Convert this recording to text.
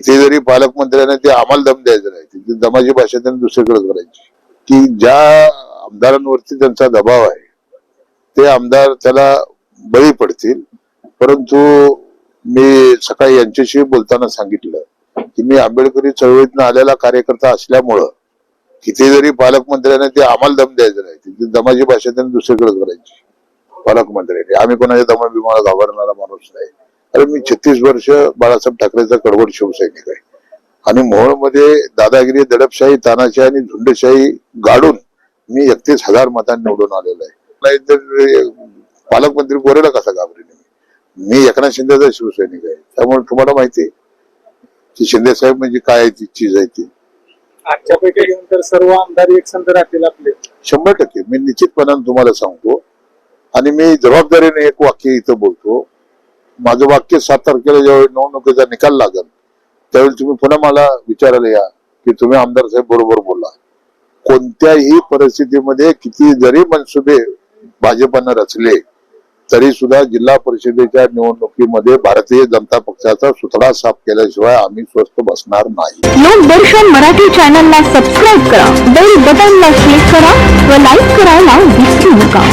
किती जरी पालकमंत्र्यांना ते आम्हाला दम द्यायचं नाही तिथे दमाची भाषा त्यांनी दुसरीकडे करायची. की ज्या आमदारांवरती त्यांचा दबाव आहे ते आमदार त्याला बळी पडतील. परंतु मी सकाळी यांच्याशी बोलताना सांगितलं की मी आंबेडकरी चळवळीतनं आलेला कार्यकर्ता असल्यामुळं किती जरी पालकमंत्र्यांना ते आम्हाला दम द्यायचं नाही तिथे दमाची भाषा त्यांनी दुसरीकडे करायची. पालकमंत्र्यांनी आम्ही कोणाच्या दमा बिमाला घाबरणारा माणूस नाही. अरे मी छत्तीस वर्ष बाळासाहेब ठाकरेचा कडवड शिवसैनिक आहे. आणि मोहोळमध्ये दादागिरी दडपशाही तानाशाही आणि झुंडशाही गाडून मी एकतीस हजार मतांनी निवडून आलेलो आहे. नाही तर पालकमंत्री गोरेला कसा घाबरेल मी? मी एकनाथ शिंदेचा शिवसैनिक आहे. त्यामुळे तुम्हाला माहिती आहे की शिंदे साहेब म्हणजे काय ती चीज आहे ती. आजच्या बैठकीनंतर सर्व आमदार एकसंध राहतील आपले. शंभर टक्के. मी निश्चितपणाने तुम्हाला सांगतो. आणि मी जबाबदारीने एक वाक्य इथं बोलतो. माझं वाक्य सात तारखेला ज्यावेळी निवडणुकीचा निकाल लागेल त्यावेळी तुम्ही पुन्हा मला विचारायला या की तुम्ही आमदार साहेब बरोबर बोला. कोणत्याही परिस्थितीमध्ये किती जरी मनसुबे भाजपनं रचले तरी सुद्धा जिल्हा परिषदेच्या निवडणुकीमध्ये भारतीय जनता पक्षाचा सुतळा साफ केल्याशिवाय आम्ही स्वस्थ बसणार नाही. लोकदर्शन मराठी चॅनलला सबस्क्राईब करा बेल बटनला क्लिक करा व लाईक करायला विसरू नका.